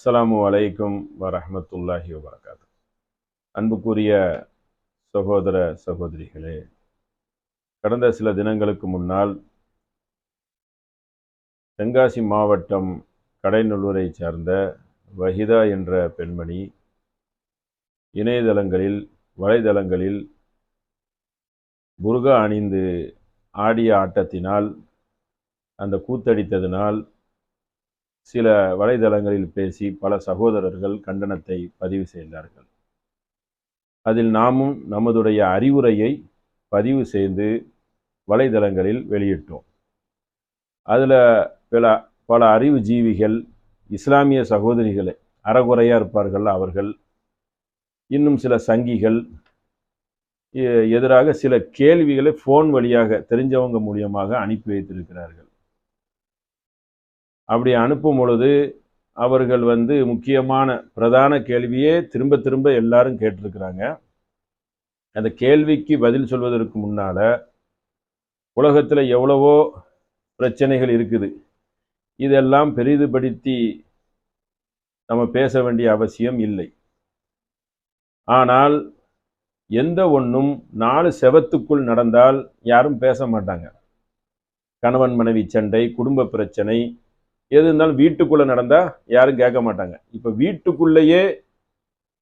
அஸ்லாம் அலைக்கும் வரமத்துல்லாஹி வபரகாத்து. அன்புக்குரிய சகோதர சகோதரிகளே கடந்த சில தினங்களுக்கு முன்னால் தென்காசி மாவட்டம் கடைநல்லூரை சார்ந்த வஹிதா என்ற பெண்மணி இணையதளங்களில் வலைதளங்களில் புருகா அணிந்து ஆடிய ஆட்டத்தினால் அந்த கூத்தடித்ததினால் சில வலைதளங்களில் பேசி பல சகோதரர்கள் கண்டனத்தை பதிவு செய்தார்கள். அதில் நாமும் நமதுடைய அறிவுரையை பதிவு செய்து வலைதளங்களில் வெளியிட்டோம். அதில் பல பல அறிவு ஜீவிகள் இஸ்லாமிய சகோதரிகளை அறகுறையாக இருப்பார்கள் அவர்கள். இன்னும் சில சங்கிகள் எ- எதிராக சில கேள்விகளை ஃபோன் வழியாக தெரிஞ்சவங்க மூலியமாக அனுப்பி வைத்திருக்கிறார்கள். அப்படி அனுப்பும் பொழுது அவர்கள் வந்து முக்கியமான பிரதான கேள்வியே திரும்ப திரும்ப எல்லாரும் கேட்டிருக்கிறாங்க. அந்த கேள்விக்கு பதில் சொல்வதற்கு முன்னால் உலகத்தில் எவ்வளவோ பிரச்சனைகள் இருக்குது. இதெல்லாம் பெரிதுபடுத்தி நம்ம பேச வேண்டிய அவசியம் இல்லை. ஆனால் எந்த ஒன்றும் நாலு செவத்துக்குள் நடந்தால் யாரும் பேச மாட்டாங்க. கணவன் மனைவி சண்டை குடும்ப பிரச்சனை எது இருந்தாலும் வீட்டுக்குள்ளே நடந்தால் யாரும் கேட்க மாட்டாங்க. இப்போ வீட்டுக்குள்ளேயே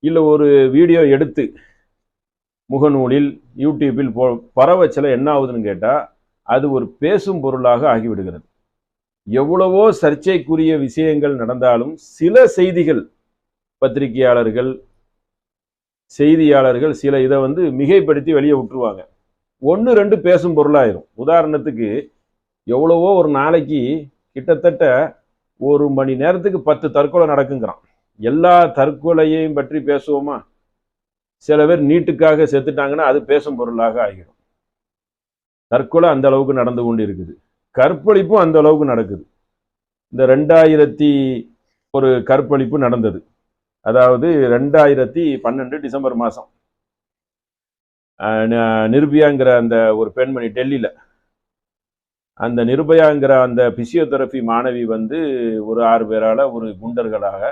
இல்லை ஒரு வீடியோ எடுத்து முகநூலில் யூடியூப்பில் போ பரவச்சில என்ன ஆகுதுன்னு கேட்டால் அது ஒரு பேசும் பொருளாக ஆகிவிடுகிறது. எவ்வளவோ சர்ச்சைக்குரிய விஷயங்கள் நடந்தாலும் சில செய்திகள் பத்திரிகையாளர்கள் செய்தியாளர்கள் சில இதை வந்து மிகைப்படுத்தி வெளியே விட்டுருவாங்க. ஒன்று ரெண்டு பேசும் பொருளாயிரும். உதாரணத்துக்கு எவ்வளவோ ஒரு நாளைக்கு கிட்டத்தட்ட ஒரு மணி நேரத்துக்கு பத்து தற்கொலை நடக்குங்கிறான். எல்லா தற்கொலையையும் பற்றி பேசுவோமா? சில பேர் நீட்டுக்காக செத்துட்டாங்கன்னா அது பேசும் பொருளாக ஆகிடும். தற்கொலை அந்த அளவுக்கு நடந்து கொண்டு இருக்குது கற்பழிப்பும் அந்த அளவுக்கு நடக்குது. இந்த ரெண்டாயிரத்தி ஒரு கற்பழிப்பு நடந்தது. அதாவது ரெண்டாயிரத்தி பன்னெண்டு டிசம்பர் மாதம் நிருபியாங்கிற அந்த ஒரு பெண்மணி டெல்லியில் அந்த நிர்பயாங்கிற அந்த பிசியோதெரபி மாணவி வந்து ஒரு ஆறு பேரால் ஒரு குண்டர்களாக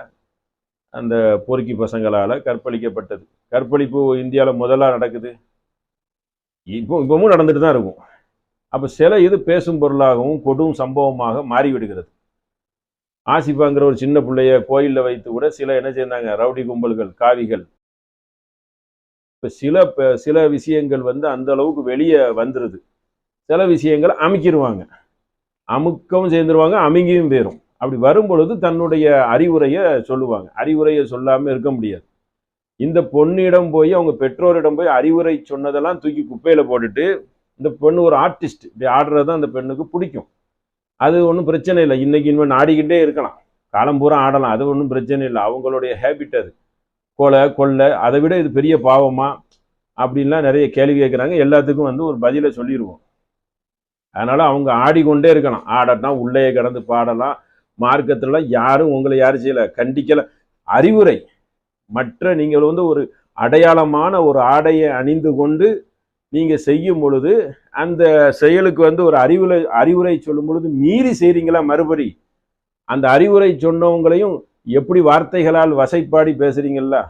அந்த போர்க்கி பசங்களால் கற்பழிக்கப்பட்டது. கற்பழிப்பு இந்தியாவில் முதலாக நடக்குது. இப்போ இப்பவும் நடந்துட்டு தான் இருக்கும். அப்போ சில இது பேசும் பொருளாகவும் கொடும் சம்பவமாக மாறிவிடுகிறது. ஆசிஃபாங்கிற ஒரு சின்ன பிள்ளைய கோயிலில் வைத்து கூட சில என்ன செய்தாங்க? ரவுடி கும்பல்கள் காவிகள். இப்போ சில சில விஷயங்கள் வந்து அந்த அளவுக்கு வெளியே வந்துடுது சில விஷயங்களை அமுக்கிடுவாங்க அமுக்கவும் சேர்ந்துருவாங்க அமுங்கியும் போயிடும் அப்படி வரும் பொழுது தன்னுடைய அறிவுரையை சொல்லுவாங்க. அறிவுரையை சொல்லாமல் இருக்க முடியாது. இந்த பொண்ணிடம் போய் அவங்க பெற்றோரிடம் போய் அறிவுரை சொன்னதெல்லாம் தூக்கி குப்பையில் போட்டுட்டு இந்த பெண் ஒரு ஆர்டிஸ்ட் இப்படி ஆடுறது தான் அந்த பெண்ணுக்கு பிடிக்கும். அது ஒன்றும் பிரச்சனை இல்லை. இன்னைக்கு இனிமேல் ஆடிக்கிட்டே இருக்கலாம். காலம் பூரா ஆடலாம். அது ஒன்றும் பிரச்சனை இல்லை. அவங்களுடைய ஹேபிட் அது. கொலை கொள்ளை அதை விட இது பெரிய பாவமா? அப்படின்லாம் நிறைய கேள்வி கேட்குறாங்க. எல்லாத்துக்கும் வந்து ஒரு பதிலை சொல்லிடுவோம் அதனால் அவங்க ஆடிக்கொண்டே இருக்கணும். ஆடட்டும் உள்ளே கடந்து பாடலாம். மார்க்கத்தில் யாரும் உங்களை யாரும் செய்யலை. கண்டிக்கலை. அறிவுரை. மற்ற நீங்கள் வந்து ஒரு அடையாளமான ஒரு ஆடையை அணிந்து கொண்டு நீங்கள் செய்யும் பொழுது அந்த செயலுக்கு வந்து ஒரு அறிவுரை அறிவுரை சொல்லும் பொழுது மீறி செய்கிறீங்களா மறுபடி? அந்த அறிவுரை சொன்னவங்களையும் எப்படி வார்த்தைகளால் வசைப்பாடி பேசுறீங்களா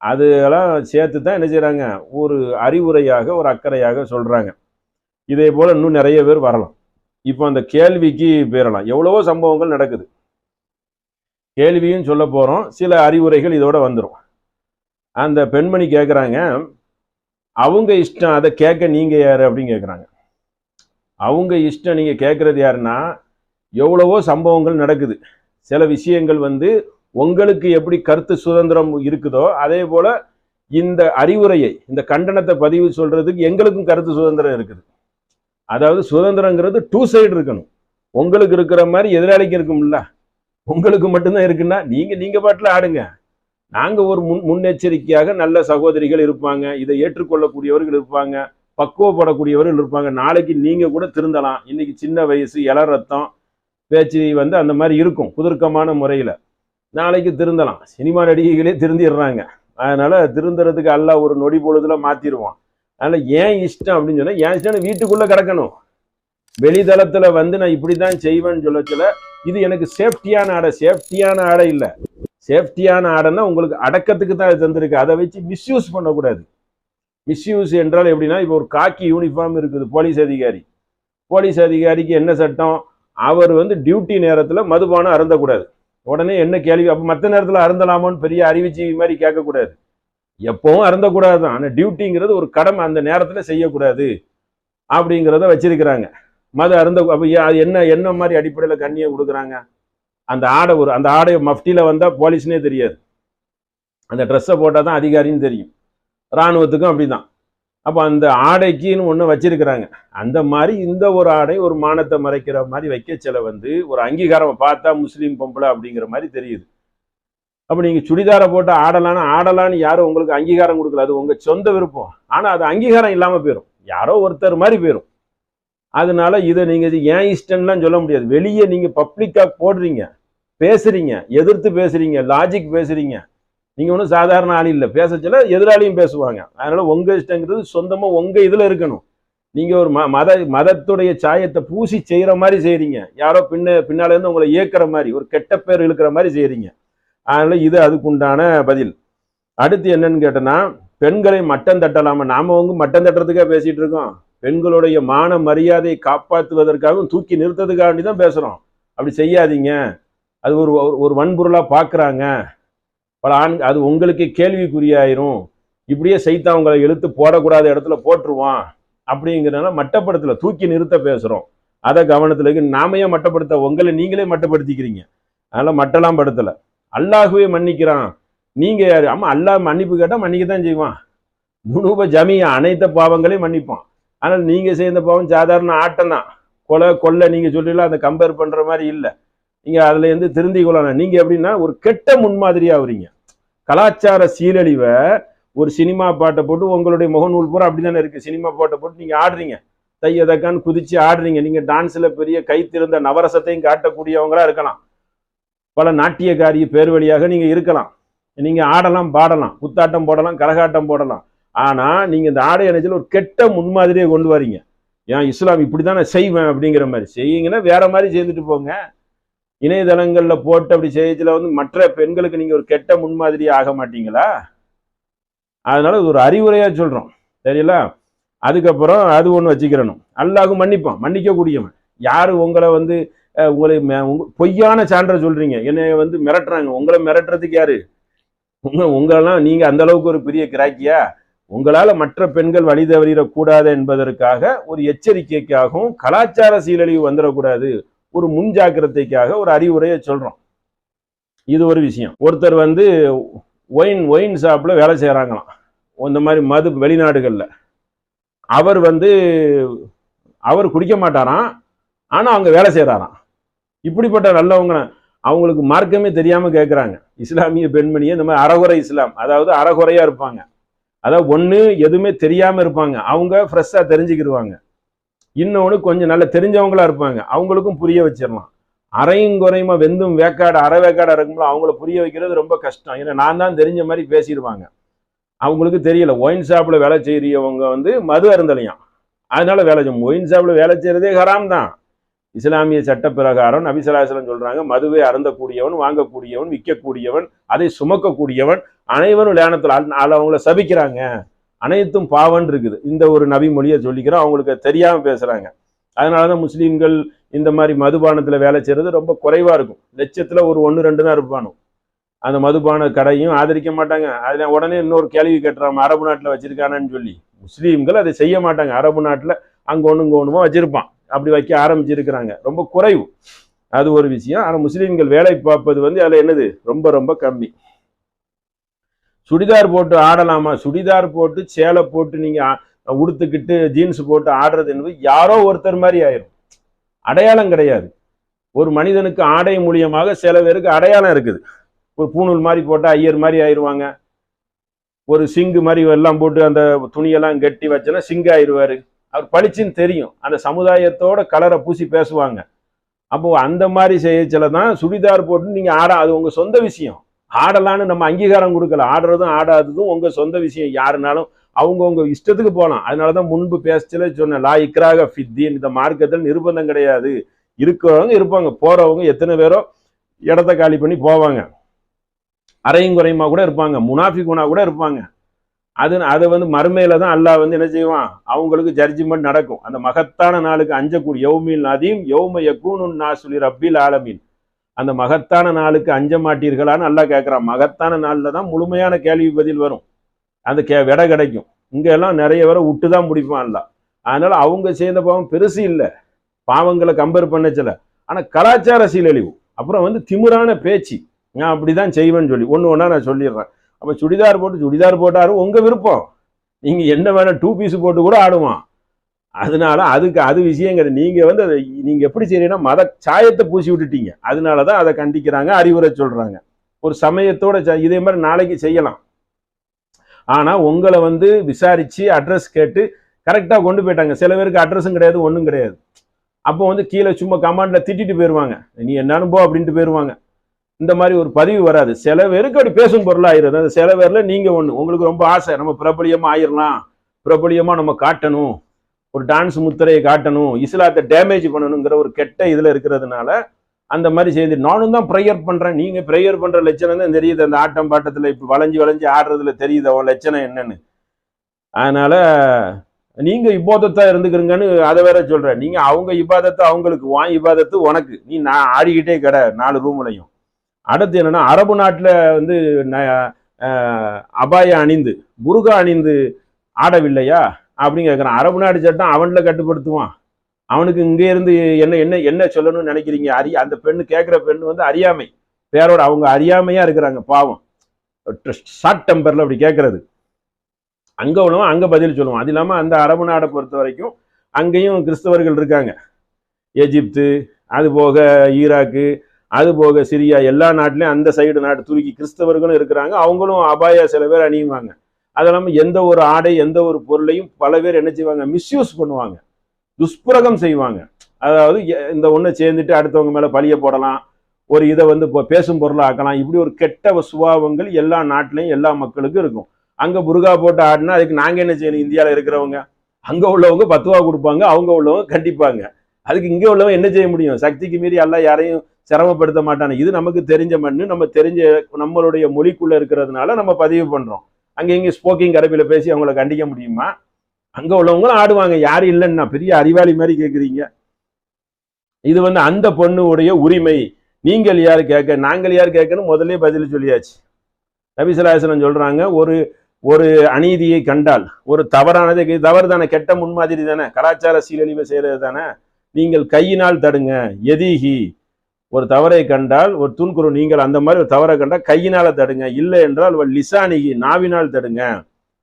அதெல்லாம் சேர்த்து தான் என்ன செய்கிறாங்க ஒரு அறிவுரையாக ஒரு அக்கறையாக சொல்கிறாங்க இதே போல் இன்னும் நிறைய பேர் வரலாம். இப்போ அந்த கேள்விக்கு போயிடலாம் எவ்வளவோ சம்பவங்கள் நடக்குது. கேள்வியும் சொல்ல போகிறோம் சில அறிவுரைகள் இதோட வந்துடும் அந்த பெண்மணி கேட்குறாங்க அவங்க இஷ்டம் அதை கேட்க நீங்கள் யார்? அப்படின்னு கேட்குறாங்க அவங்க இஷ்டம் நீங்கள் கேட்குறது யாருன்னா எவ்வளவோ சம்பவங்கள் நடக்குது. சில விஷயங்கள் வந்து உங்களுக்கு எப்படி கருத்து சுதந்திரம் இருக்குதோ அதே போல் இந்த அறிவுரையை இந்த கண்டனத்தை பதிவு சொல்கிறதுக்கு எங்களுக்கும் கருத்து சுதந்திரம் இருக்குது. அதாவது சுதந்திரங்கிறது டூ சைடு இருக்கணும். உங்களுக்கு இருக்கிற மாதிரி எதிராளிக்கு இருக்கும்ல. உங்களுக்கு மட்டும்தான் இருக்குன்னா நீங்கள் நீங்கள் பாட்டில் ஆடுங்க. நாங்கள் ஒரு முன் முன்னெச்சரிக்கையாக நல்ல சகோதரிகள் இருப்பாங்க இதை ஏற்றுக்கொள்ளக்கூடியவர்கள் இருப்பாங்க பக்குவப்படக்கூடியவர்கள் இருப்பாங்க. நாளைக்கு நீங்கள் கூட திருந்தலாம். இன்றைக்கி சின்ன வயசு இள ரத்தம் பேச்சு வந்து அந்த மாதிரி இருக்கும் குதர்க்கமான முறையில். நாளைக்கு திருந்தலாம். சினிமா நடிகைகளே திருந்திடுறாங்க. அதனால் திருந்துறதுக்கு அல்ல ஒரு நொடி பொழுதுல மாற்றிடுவான் அதனால் ஏன் இஷ்டம் அப்படின்னு சொன்னால் ஏன் இஷ்டம் வீட்டுக்குள்ளே கிடக்கணும். வெளித்தளத்தில் வந்து நான் இப்படி தான் செய்வேன்னு சொல்ல சொல்ல இது எனக்கு சேஃப்டியான ஆடை. சேஃப்டியான ஆடை இல்லை. சேஃப்டியான ஆடைன்னா உங்களுக்கு அடக்கத்துக்கு தான் இது தந்திருக்கு. அதை வச்சு மிஸ்யூஸ் பண்ணக்கூடாது. மிஸ்யூஸ் என்றால் எப்படின்னா இப்போ ஒரு காக்கி யூனிஃபார்ம் இருக்குது போலீஸ் அதிகாரி. போலீஸ் அதிகாரிக்கு என்ன சட்டம்? அவர் வந்து டியூட்டி நேரத்தில் மதுபானம் அருந்தக்கூடாது. உடனே என்ன கேள்வி? அப்போ மற்ற நேரத்தில் அருந்தலாமான்னு பெரிய அறிவிச்சி மாதிரி கேட்கக்கூடாது. எப்பவும் அருந்தக்கூடாது. தான் ஆனால் டியூட்டிங்கிறது ஒரு கடமை. அந்த நேரத்தில் செய்யக்கூடாது. அப்படிங்கிறத வச்சிருக்கிறாங்க. மது அருந்த அப்போ அது என்ன என்ன மாதிரி அடிப்படையில் கண்ணியை கொடுக்குறாங்க அந்த ஆடை ஒரு அந்த ஆடை மஃப்டியில் வந்தால் போலீஸ்னே தெரியாது. அந்த ட்ரெஸ்ஸை போட்டால் தான் அதிகாரின்னு தெரியும். இராணுவத்துக்கும் அப்படிதான். அப்போ அந்த ஆடைக்குன்னு ஒன்று வச்சிருக்கிறாங்க. அந்த மாதிரி இந்த ஒரு ஆடை ஒரு மானத்தை மறைக்கிற மாதிரி வைக்க சில வந்து ஒரு அங்கீகாரம் பார்த்தா முஸ்லீம் பொம்பளை அப்படிங்கிற மாதிரி தெரியுது. அப்போ நீங்கள் சுடிதாரை போட்டு ஆடலான்னு ஆடலான்னு யாரும் உங்களுக்கு அங்கீகாரம் கொடுக்கல. அது உங்கள் சொந்த விருப்பம். ஆனால் அது அங்கீகாரம் இல்லாமல் போயிடும் யாரோ ஒருத்தர் மாதிரி போயிடும் அதனால இதை நீங்கள் இது ஏன் இஷ்டம்லாம் சொல்ல முடியாது. வெளியே நீங்கள் பப்ளிக்காக போடுறீங்க. பேசுறீங்க. எதிர்த்து பேசுறீங்க. லாஜிக் பேசுறீங்க. நீங்கள் ஒன்றும் சாதாரண ஆள் இல்லை. பேசச்சல எதிராளியும் பேசுவாங்க. அதனால உங்கள் இஷ்டங்கிறது சொந்தமாக உங்கள் இதில் இருக்கணும். நீங்கள் ஒரு ம மத மதத்துடைய சாயத்தை பூசி செய்கிற மாதிரி செய்கிறீங்க யாரோ பின்ன பின்னாலேருந்து உங்களை இயக்கிற மாதிரி ஒரு கெட்ட பேர் இழுக்கிற மாதிரி செய்கிறீங்க அதனால் இது அதுக்குண்டான பதில். அடுத்து என்னன்னு கேட்டோன்னா பெண்களை மட்டம் தட்டலாமா? நாம வந்து மட்டம் தட்டுறதுக்காக பேசிட்டு இருக்கோம். பெண்களுடைய மான மரியாதையை காப்பாற்றுவதற்காகவும் தூக்கி நிறுத்ததுக்காண்டி தான் பேசுகிறோம் அப்படி செய்யாதீங்க. அது ஒரு ஒரு- வன்பொருளாக பார்க்குறாங்க பல ஆண் அது உங்களுக்கு கேள்விக்குறியாயிரும். இப்படியே சைத்தா உங்களை இழுத்து போடக்கூடாத இடத்துல போட்டுருவான். அப்படிங்கிறனால மட்டப்படுத்தல தூக்கி நிறுத்த பேசுகிறோம் அதை கவனத்தில் நாமையே மட்டப்படுத்த உங்களை நீங்களே மட்டப்படுத்திக்கிறீங்க. அதனால் மட்டலாம் படுத்தலை. அல்லாஹுவே மன்னிக்கிறான். நீங்கள் யார்? ஆமாம் அல்லாஹ் மன்னிப்பு கேட்டால் மன்னிக்க தான் செய்வான். துனூப ஜமியா அனைத்த பாவங்களையும் மன்னிப்பான். ஆனால் நீங்கள் செய்த பாவம் சாதாரண ஆட்டம் தான் கொலை கொள்ளை நீங்கள் சொல்லலாம் அதை கம்பேர் பண்ணுற மாதிரி இல்லை. நீங்கள் அதுலேருந்து திருந்தி கொள்ளலாம். நீங்க எப்படின்னா ஒரு கெட்ட முன்மாதிரியா ஆகுறீங்க கலாச்சார சீரழிவை ஒரு சினிமா பாட்டை போட்டு உங்களுடைய முகநூல் பூரா அப்படிதானே இருக்குது சினிமா பாட்டை போட்டு நீங்கள் ஆடுறீங்க. தைய தக்கான்னு குதிச்சு ஆடுறீங்க. நீங்கள் டான்ஸில் பெரிய கைத்திருந்த நவரசத்தையும் காட்டக்கூடியவங்களா இருக்கலாம். பல நாட்டியக்காரி பேர் வழியாக நீங்க இருக்கலாம். நீங்க ஆடலாம் பாடலாம். குத்தாட்டம் போடலாம் கரகாட்டம் போடலாம். ஆனா நீங்க இந்த ஆடை அணிச்சல் ஒரு கெட்ட முன்மாதிரியை கொண்டு வரீங்க. ஏன் இஸ்லாம் இப்படிதான் நான் செய்வேன் அப்படிங்கிற மாதிரி. செய்யுங்கன்னா வேற மாதிரி செய்துட்டு போங்க. இணையதளங்கள்ல போட்டு அப்படி செய்யச்சுல வந்து மற்ற பெண்களுக்கு நீங்க ஒரு கெட்ட முன்மாதிரி ஆக மாட்டீங்களா? அதனால இது ஒரு அறிவுரையா சொல்றோம். சரிங்களா அதுக்கப்புறம் அது ஒன்று வச்சுக்கிறணும். அல்லாஹும் மன்னிப்பான். மன்னிக்க கூடியவன் யாரு உங்களை வந்து உங்களை பொய்யான சான்றை சொல்றீங்க. என்னை வந்து மிரட்டுறாங்க. உங்களை மிரட்டுறதுக்கு யாரு? உங்க உங்களெல்லாம் நீங்க அந்த அளவுக்கு ஒரு பெரிய கிராக்கியா? உங்களால மற்ற பெண்கள் வழி தவறிடக்கூடாது என்பதற்காக ஒரு எச்சரிக்கைக்காகவும் கலாச்சார சீரழிவு வந்துடக்கூடாது. ஒரு முன்ஜாக்கிரதைக்காக ஒரு அறிவுரையை சொல்றோம். இது ஒரு விஷயம். ஒருத்தர் வந்து ஒயின் ஒயின் ஷாப்பில் வேலை செய்கிறாங்களாம் இந்த மாதிரி மது வெளிநாடுகளில். அவர் வந்து அவர் குடிக்க மாட்டாராம். ஆனால் அவங்க வேலை செய்கிறாராம் இப்படிப்பட்ட நல்லவங்க அவங்களுக்கு மார்க்கமே தெரியாமல் கேட்குறாங்க இஸ்லாமிய பெண்மணியை இந்த மாதிரி அறகுறை இஸ்லாம். அதாவது அறகுறையாக இருப்பாங்க. அதாவது ஒன்று எதுவுமே தெரியாமல் இருப்பாங்க. அவங்க ஃப்ரெஷ்ஷாக தெரிஞ்சுக்கிடுவாங்க இன்னொன்று கொஞ்சம் நல்லா தெரிஞ்சவங்களா இருப்பாங்க. அவங்களுக்கும் புரிய வச்சிடலாம். அரையும் குறையுமா வெந்தும் வேக்காடு அரை வேக்காடாக இருக்கும்போது அவங்கள புரிய வைக்கிறது ரொம்ப கஷ்டம். ஏன்னா நான் தான் தெரிஞ்ச மாதிரி பேசிடுவாங்க. அவங்களுக்கு தெரியல. ஒயின் ஷாப்பில் வேலை செய்கிறவங்க வந்து மது அருந்தலையாம். அதனால வேலை செய்யும் ஒயின் ஷாப்பில் வேலை செய்கிறதே ஹராம் தான். இஸ்லாமிய சட்ட பிரகாரம் நபிசலாசலம் சொல்றாங்க மதுவை அருந்தக்கூடியவன் வாங்கக்கூடியவன் விற்கக்கூடியவன் அதை சுமக்கக்கூடியவன் அனைவரும் லேனத்தில் அவங்கள சபிக்கிறாங்க. அனைத்தும் பாவன் இருக்குது. இந்த ஒரு நபி மொழியை சொல்லிக்கிறோம் அவங்களுக்கு தெரியாம பேசுறாங்க. அதனாலதான் முஸ்லீம்கள் இந்த மாதிரி மதுபானத்தில் வேலை செய்கிறது ரொம்ப குறைவாக இருக்கும். லட்சத்தில் ஒரு ஒன்று ரெண்டு தான் இருப்பானும் அந்த மதுபான கடையும் ஆதரிக்க மாட்டாங்க. அதில் உடனே இன்னொரு கேள்வி கேட்டுறாங்க அரபு நாட்டில் வச்சிருக்கானன்னு சொல்லி. முஸ்லீம்கள் அதை செய்ய மாட்டாங்க. அரபு நாட்டில் அங்கே ஒன்று இங்கே ஒன்றுமோ வச்சுருப்பான். அப்படி வைக்க ஆரம்பிச்சிருக்கிறாங்க. ரொம்ப குறைவு. அது ஒரு விஷயம். ஆனா முஸ்லீம்கள் வேலை பார்ப்பது வந்து அதுல என்னது? ரொம்ப ரொம்ப கம்மி. சுடிதார் போட்டு ஆடலாமா? சுடிதார் போட்டு சேலை போட்டு நீங்க உடுத்துக்கிட்டு ஜீன்ஸ் போட்டு ஆடுறது என்பது யாரோ ஒருத்தர் மாதிரி ஆயிரும். அடையாளம் கிடையாது. ஒரு மனிதனுக்கு ஆடை மூலியமாக சில பேருக்கு அடையாளம் இருக்குது. ஒரு பூணூல் மாதிரி போட்டா ஐயர் மாதிரி ஆயிருவாங்க. ஒரு சிங்கு மாதிரி எல்லாம் போட்டு அந்த துணியெல்லாம் கட்டி வச்சோன்னா சிங்கு ஆயிடுவார் அவர் படிச்சுன்னு தெரியும். அந்த சமுதாயத்தோட கலரை பூசி பேசுவாங்க. அப்போ அந்த மாதிரி செய்யச்சில தான் சுடிதார் போட்டு நீங்கள் ஆட அது உங்கள் சொந்த விஷயம். ஆடலான்னு நம்ம அங்கீகாரம் கொடுக்கல. ஆடுறதும் ஆடாததும் உங்கள் சொந்த விஷயம். யாருனாலும் அவங்கவுங்க இஷ்டத்துக்கு போகலாம். அதனால தான் முன்பு பேசச்சல சொன்னேன். லா இக்ராக ஃபித்தீன். இந்த மார்க்கத்தில் நிர்பந்தம் கிடையாது. இருக்கிறவங்க இருப்பாங்க. போகிறவங்க எத்தனை பேரோ இடத்த காலி பண்ணி போவாங்க. அரையும் குறையுமா கூட இருப்பாங்க. முனாஃபிகுனா கூட இருப்பாங்க. அது அதை வந்து மறுமையில தான் அல்லாஹ் வந்து என்ன செய்வான்? அவங்களுக்கு ஜட்ஜ்மெண்ட் நடக்கும். அந்த மகத்தான நாளுக்கு அஞ்சக்கூடிய யௌமில் நதீம் யௌம யக்கூனு நாசுலி ரப்பில் ஆலமீன். அந்த மகத்தான நாளுக்கு அஞ்ச மாட்டீர்களான்னு அல்லாஹ் கேட்குறான். மகத்தான நாளில் தான் முழுமையான கேள்வி பதில் வரும். அந்த கே விடை கிடைக்கும். இங்கே எல்லாம் நிறைய பேரை விட்டு தான் முடிப்பான் அல்லாஹ். அதனால அவங்க சேர்ந்த பாவம் பெருசு இல்லை. பாவங்களை கம்பேர் பண்ணச்சல ஆனால் கலாச்சார சீலழிவு அப்புறம் வந்து திமிரான பேச்சு. நான் அப்படி தான் செய்வேன்னு சொல்லி ஒன்று ஒன்றா நான் சொல்லிடுறேன். அப்போ சுடிதார் போட்டு சுடிதார் போட்டாரு உங்கள் விருப்பம். நீங்கள் என்ன வேணால் டூ பீஸ் போட்டு கூட ஆடுவான். அதனால அதுக்கு அது விஷயம் கிடையாது நீங்கள் வந்து அதை நீங்கள் எப்படி செய்றீங்கன்னா மத சாயத்தை பூசி விட்டுட்டீங்க. அதனால தான் அதை கண்டிக்கிறாங்க அறிவுரை சொல்கிறாங்க ஒரு சமயத்தோட ச- இதே மாதிரி நாளைக்கு செய்யலாம். ஆனால் உங்களை வந்து விசாரித்து அட்ரஸ் கேட்டு கரெக்டாக கொண்டு போயிட்டாங்க. சில பேருக்கு அட்ரஸும் கிடையாது ஒன்றும் கிடையாது. அப்போ வந்து கீழே சும்மா கமாண்டில் திட்டிட்டு போயிடுவாங்க நீ என்னன்னு போ அப்படின்ட்டு போயிடுவாங்க இந்த மாதிரி ஒரு பதிவு வராது. சில பேருக்கு அப்படி பேசும் பொருளாக ஆயிடுது. அந்த சில பேர்ல நீங்க ஒன்று உங்களுக்கு ரொம்ப ஆசை. நம்ம பிரபலியமா ஆயிரலாம். பிரபலியமா நம்ம காட்டணும். ஒரு டான்ஸ் முத்திரையை காட்டணும். இஸ்லாத்தை டேமேஜ் பண்ணணுங்கிற ஒரு கெட்ட இதுல இருக்கிறதுனால அந்த மாதிரி செய்து நானும் தான் ப்ரேயர் பண்றேன். நீங்க ப்ரேயர் பண்ற லட்சணம் தான் தெரியுது. அந்த ஆட்டம் பாட்டத்துல இப்போ வளைஞ்சு வளைஞ்சு ஆடுறதுல தெரியுது. அவன் லட்சணம் என்னன்னு. அதனால நீங்க இபாதத்தா இருந்துக்கிறீங்கன்னு அதை வேற சொல்றேன். நீங்க அவங்க இபாதத்தை அவங்களுக்கு வான் இபாதத்து உனக்கு. நீ நான் ஆடிக்கிட்டே கிட நாலு ரூம்லையும் அடுத்து என்னன்னா அரபு நாட்டில் வந்து ந- அபாய அணிந்து புருகா அணிந்து ஆடவில்லையா? அப்படின்னு கேட்குறான் அரபு நாடு சட்டம் அவன்ல கட்டுப்படுத்துவான். அவனுக்கு இங்கே இருந்து என்ன என்ன என்ன சொல்லணும்னு நினைக்கிறீங்க? அறி அந்த பெண்ணு கேட்குற பெண்ணு வந்து அறியாமை. பேரோட அவங்க அறியாமையா இருக்கிறாங்க பாவம். ஷார்ட் டெம்பர்ல அப்படி கேட்கறது அங்க உள்ளவன் அங்க பதில் சொல்லுவான். அது இல்லாம அந்த அரபு நாடை பொறுத்த வரைக்கும் அங்கேயும் கிறிஸ்தவர்கள் இருக்காங்க. எஜிப்து அது போக ஈராக்கு அது போக சிரியா எல்லா நாட்டிலையும் அந்த சைடு நாட்டு துருக்கி கிறிஸ்தவர்களும் இருக்கிறாங்க. அவங்களும் அபாய சில பேர் அணியுவாங்க. அது இல்லாமல் எந்த ஒரு ஆடை எந்த ஒரு பொருளையும் பல பேர் என்ன செய்வாங்க? மிஸ்யூஸ் பண்ணுவாங்க. துஷ்பிரகம் செய்வாங்க. அதாவது எ- இந்த ஒன்று சேர்ந்துட்டு அடுத்தவங்க மேலே பழிய போடலாம். ஒரு இதை வந்து இப்போ பேசும் பொருளாக ஆக்கலாம் இப்படி ஒரு கெட்ட சுபாவங்கள் எல்லா நாட்டிலையும் எல்லா மக்களுக்கும் இருக்கும். அங்கே புருகா போட்டு ஆடினா அதுக்கு நாங்கள் என்ன செய்யணும்? இந்தியாவில் இருக்கிறவங்க. அங்கே உள்ளவங்க பத்து ரூபா கொடுப்பாங்க. அவங்க உள்ளவங்க கண்டிப்பாங்க. அதுக்கு இங்கே உள்ளவங்க என்ன செய்ய முடியும்? சக்திக்கு மீறி எல்லாம் யாரையும் சிரமப்படுத்த மாட்டாங்க இது நமக்கு தெரிஞ்ச மண்ணு. நம்ம தெரிஞ்ச நம்மளுடைய மொழிக்குள்ள இருக்கிறதுனால நம்ம பதிவு பண்றோம். அங்கே இங்கே ஸ்போக்கிங் அரபில பேசி அவங்கள கண்டிக்க முடியுமா? அங்க உள்ளவங்களும் ஆடுவாங்க. யாரும் இல்லைன்னா பெரிய அறிவாளி மாதிரி கேட்குறீங்க இது வந்து அந்த பொண்ணுடைய உரிமை. நீங்கள் யார் கேட்க நாங்கள் யார் கேட்கணும் முதல்ல பதில் சொல்லியாச்சு. நபிசலாசனம் சொல்றாங்க ஒரு ஒரு அநீதியை கண்டால் ஒரு தவறானதை தவறு தானே கெட்ட முன்மாதிரி தானே கலாச்சார சீரழிவை செய்யறது தானே நீங்கள் கையினால் தடுங்க எதிகி ஒரு தவறை கண்டால் ஒரு துன்குறு நீங்கள் அந்த மாதிரி ஒரு தவறை கண்டால் கையினால் தடுங்க. இல்லை என்றால் ஒரு லிசானிகி நாவினால் தடுங்க.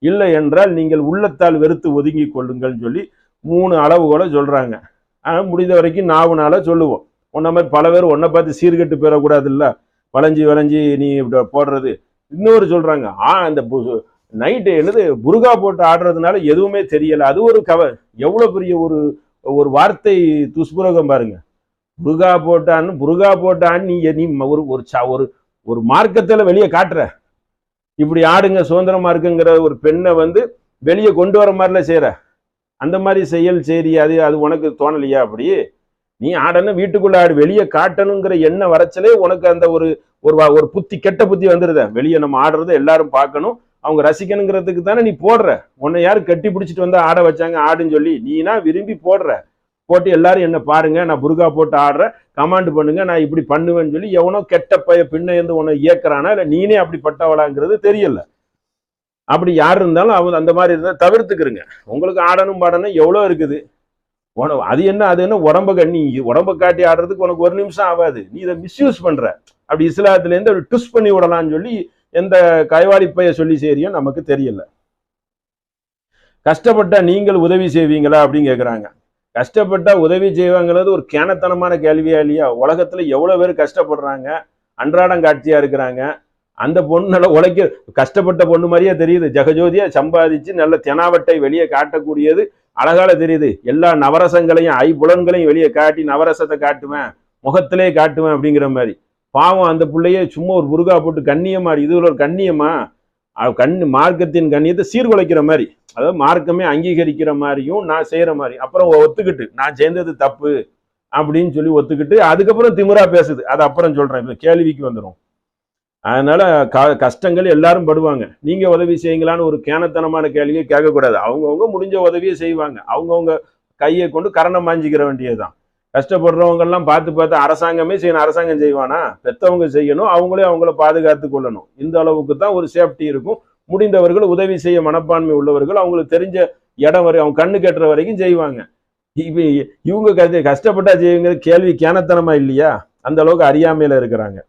இல்லை என்றால் நீங்கள் உள்ளத்தால் வெறுத்து ஒதுங்கி கொள்ளுங்கள்னு சொல்லி மூணு அளவுகளை சொல்கிறாங்க ஆனால் முடிந்த வரைக்கும் நாவுனால சொல்லுவோம். ஒன்றை மாதிரி பல பேர் ஒன்றை பார்த்து சீர்கெட்டு பெறக்கூடாது இல்ல வளைஞ்சி வளைஞ்சி நீ இப்படி போடுறது. இன்னொரு சொல்கிறாங்க ஆ அந்த நைட்டு எழுது புருகா போட்டு ஆடுறதுனால எதுவுமே தெரியலை. அது ஒரு கவ எவ்வளோ பெரிய ஒரு ஒரு வார்த்தை துஷ்புரகம் பாருங்கள் புருகா போட்டான்னு புருகா போட்டான்னு நீ நீ ஒரு ஒரு சா ஒரு ஒரு மார்க்கத்தில் வெளியே காட்டுற. இப்படி ஆடுங்க சுதந்திரமா இருக்குங்கிற ஒரு பெண்ணை வந்து வெளியே கொண்டு வர மாதிரில செய்கிற அந்த மாதிரி செயல் சரி அது அது உனக்கு தோணலையா அப்படி? நீ ஆடணும் வீட்டுக்குள்ள ஆடு வெளியே காட்டணுங்கிற எண்ணம் வரச்சலே உனக்கு அந்த ஒரு ஒரு ஒரு புத்தி கெட்ட புத்தி வந்துடுத வெளியே நம்ம ஆடுறத எல்லாரும் பார்க்கணும். அவங்க ரசிக்கணுங்கிறதுக்கு தானே நீ போடுற. உன்னை யாரும் கட்டி பிடிச்சிட்டு வந்து ஆட வச்சாங்க ஆடுன்னு சொல்லி நீனா விரும்பி போடுற. போட்டு எல்லாரும் என்ன பாருங்க நான் புருகா போட்டு ஆடுறேன் கமாண்ட் பண்ணுங்க நான் இப்படி பண்ணுவேன்னு சொல்லி எவனோ கெட்ட பைய பின்ன இருந்து உன்னை இயக்குறானா? இல்லை நீனே அப்படி பட்டவளாங்கிறது தெரியல. அப்படி யார் இருந்தாலும் அவங்க அந்த மாதிரி இருந்தால் தவிர்த்துக்கிறங்க. உங்களுக்கு ஆடணும் பாடணும் எவ்வளோ இருக்குது? உன அது என்ன அது என்ன உடம்ப கண்ணி உடம்ப காட்டி ஆடுறதுக்கு உனக்கு ஒரு நிமிஷம் ஆகாது. நீ இதை மிஸ்யூஸ் பண்ற. அப்படி இஸ்லாத்துலேருந்து அப்படி ட்விஸ்ட் பண்ணி விடலாம்னு சொல்லி எந்த கைவாடி பைய சொல்லி செய்றியும் நமக்கு தெரியல. கஷ்டப்பட்டா நீங்கள் உதவி செய்வீங்களா அப்படின்னு கேட்குறாங்க கஷ்டப்பட்டா உதவி செய்வாங்கிறது ஒரு கேனத்தனமான கேள்வியா இல்லையா? உலகத்துல எவ்வளவு பேர் கஷ்டப்படுறாங்க அன்றாடம் காட்சியா இருக்கிறாங்க. அந்த பொண்ணு நல்லா உழைக்க கஷ்டப்பட்ட பொண்ணு மாதிரியே தெரியுது. ஜெகஜோதியா சம்பாதிச்சு நல்ல தெனாவட்டை வெளியே காட்டக்கூடியது. அழகால தெரியுது. எல்லா நவரசங்களையும் ஐபுலன்களையும் வெளியே காட்டி நவரசத்தை காட்டுவேன் முகத்திலே காட்டுவேன் அப்படிங்கிற மாதிரி. பாவம் அந்த பிள்ளைய சும்மா ஒரு முருகா போட்டு கண்ணியமா இது ஒரு கண்ணியமா கண் மார்க்கத்தின் கண்ணியத்தை சீர்குலைக்கிற மாதிரி. அதாவது மார்க்கமே அங்கீகரிக்கிற மாதிரியும் நான் செய்யற மாதிரி. அப்புறம் ஒத்துக்கிட்டு நான் சேர்ந்தது தப்பு அப்படின்னு சொல்லி ஒத்துக்கிட்டு அதுக்கப்புறம் திமிரா பேசுது. அது அப்புறம் சொல்றேன். இப்போ கேள்விக்கு வந்துடும் அதனால க- கஷ்டங்கள் எல்லாரும் படுவாங்க. நீங்க உதவி செய்யுங்களான்னு ஒரு கேனத்தனமான கேள்வியை கேட்கக்கூடாது. அவங்கவுங்க முடிஞ்ச உதவியை செய்வாங்க. அவங்கவுங்க கையை கொண்டு கரணம் மாஞ்சிக்கிற வேண்டியதுதான். கஷ்டப்படுறவங்கெல்லாம் பார்த்து பார்த்து அரசாங்கமே செய்யணும் அரசாங்கம் செய்வானா? பெற்றவங்க செய்யணும் அவங்களே அவங்கள பாதுகாத்து கொள்ளணும். இந்த அளவுக்கு தான் ஒரு சேஃப்டி இருக்கும். முடிந்தவர்கள் உதவி செய்ய மனப்பான்மை உள்ளவர்கள் அவங்களுக்கு தெரிஞ்ச இடம் வரை அவங்க கண்ணு கட்டுற வரைக்கும் செய்வாங்க. இவங்க கஷ்டப்பட்டா செய்வங்க கேள்வி கேனத்தனமா இல்லையா? அந்த அளவுக்கு அறியாமையில இருக்கிறாங்க.